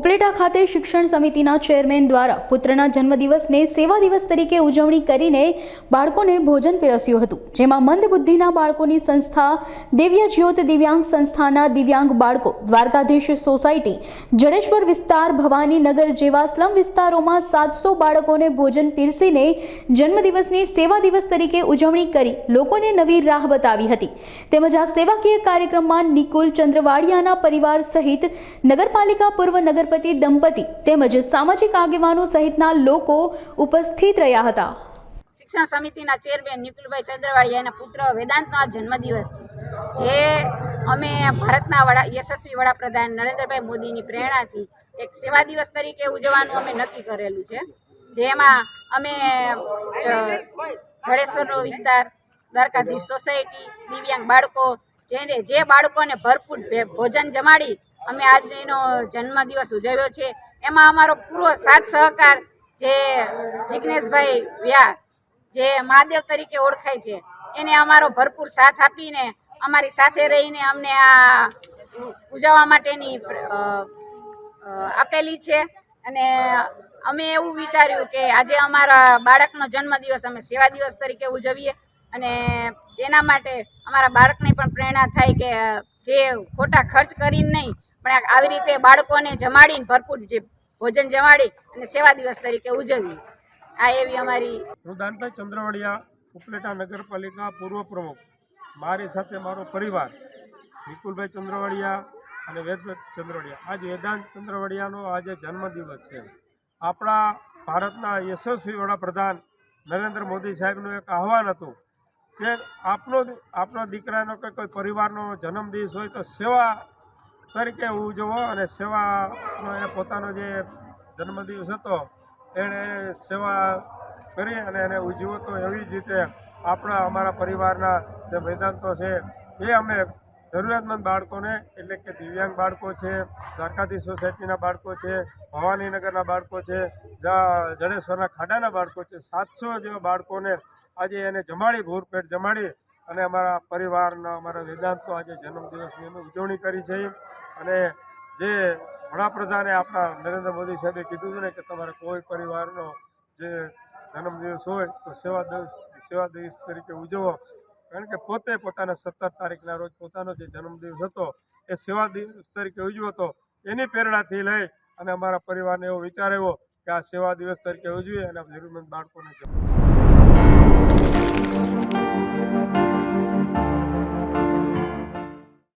ઉપલેટા ખાતે શિક્ષણ સમિતિના ચેરમેન દ્વારા પુત્રના જન્મદિવસને સેવા દિવસ તરીકે ઉજવણી કરીને બાળકોને ભોજન પીરસ્યું હતું, જેમાં મંદબુદ્ધિના બાળકોની સંસ્થા, દિવ્ય જ્યોત દિવ્યાંગ સંસ્થાના દિવ્યાંગ બાળકો, દ્વારકાધીશ સોસાયટી, જડેશ્વર વિસ્તાર ભવાનીનગર જેવા સ્લમ વિસ્તારોમાં સાતસો બાળકોને ભોજન પીરસીને જન્મદિવસની સેવા દિવસ તરીકે ઉજવણી કરી લોકોને નવી રાહ બતાવી હતી. તેમજ આ સેવાકીય કાર્યક્રમમાં નિકુલ ચંદ્રવાડિયાના પરિવાર સહિત નગરપાલિકા પૂર્વ નગરપતિ દંપતી તેમજ સામાજિક આગેવાનો સહિતના લોકો ઉપસ્થિત રહ્યા હતા. શિક્ષણ સમિતિના ચેરમેન નિકુલભાઈ ચંદ્રવાડિયા એના પુત્ર વેદાંતનો આ જન્મદિવસ છે. જે અમે ભારતના વડા, યશસ્વી વડાપ્રધાન નરેન્દ્રભાઈ મોદીની પ્રેરણાથી એક સેવા દિવસ તરીકે ઉજવવાનું અમે નક્કી કરેલું છે. જેમાં અમે જડેશ્વરનો વિસ્તાર, દ્વારકાધીશ સોસાયટી, દિવ્યાંગ બાળકો, જેને જે બાળકોને ભરપૂર ભોજન જમાડી અમે આજ એનો જન્મદિવસ ઉજવ્યો છે. એમાં અમારો પૂરો સાથ સહકાર જે જિજ્ઞેશભાઈ વ્યાસ, જે મહાદેવ તરીકે ઓળખાય છે, એને અમારો ભરપૂર સાથ આપીને, અમારી સાથે રહીને અમને આ ઉજવવા માટેની આપેલી છે. અને અમે એવું વિચાર્યું કે આજે અમારા બાળકનો જન્મદિવસ અમે સેવા દિવસ તરીકે ઉજવીએ અને તેના માટે અમારા બાળકને પણ પ્રેરણા થાય કે જે ખોટા ખર્ચ કરીને નહીં પણ આવી રીતે બાળકોને જમાડીને ભરપૂર જે ભોજન જમાડી અને સેવા દિવસ તરીકે ઉજવી આ એવી અમારી હું દાનભાઈ ચંદ્રવાડિયા, ઉપલેટા નગરપાલિકા પૂર્વ પ્રમુખ. મારી સાથે મારો પરિવાર વિપુલભાઈ ચંદ્રવાડિયા અને વેદવત ચંદ્રવાડિયા. આજ વેદાંત ચંદ્રવાડિયાનો આજે જન્મદિવસ છે. આપણા ભારતના યશસ્વી વડાપ્રધાન નરેન્દ્ર મોદી સાહેબનું એક આહવાન હતું કે આપનો આપણા દીકરાનો કે કોઈ પરિવારનો જન્મદિવસ હોય તો સેવા તરીકે ઉજવો અને સેવાનો એને પોતાનો જે જન્મદિવસ હતો એણે સેવા કરી અને એને ઉજવો તો એવી જ રીતે આપણા, અમારા પરિવારના જે વેદાંતો છે, એ અમે જરૂરિયાતમંદ બાળકોને, એટલે કે દિવ્યાંગ બાળકો છે દ્વારકાધી સોસાયટીના બાળકો છે, ભવાનીનગરના બાળકો છે જડેશ્વરના ખાડાના બાળકો છે, સાતસો જેવા બાળકોને આજે એને જમાડી, ભૂરપેટ જમાડી અને અમારા પરિવારના, અમારા વેદાંતો આજે જન્મદિવસની અમે ઉજવણી કરી છે. અને જે વડાપ્રધાને આપણા નરેન્દ્ર મોદી સાહેબે કીધું હતું ને કે તમારે કોઈ પરિવારનો જે જન્મદિવસ હોય તો સેવા દિવસ સેવા દિવસ તરીકે ઉજવો કારણ કે પોતે પોતાના સત્તર તારીખના રોજ પોતાનો જે જન્મદિવસ હતો, એ સેવા દિવસ તરીકે ઉજવ્યો હતો એની પ્રેરણાથી લઈ અને અમારા પરિવારને એવો વિચાર આવ્યો કે આ સેવા દિવસ તરીકે ઉજવીએ અને જરૂરમંદ બાળકોને.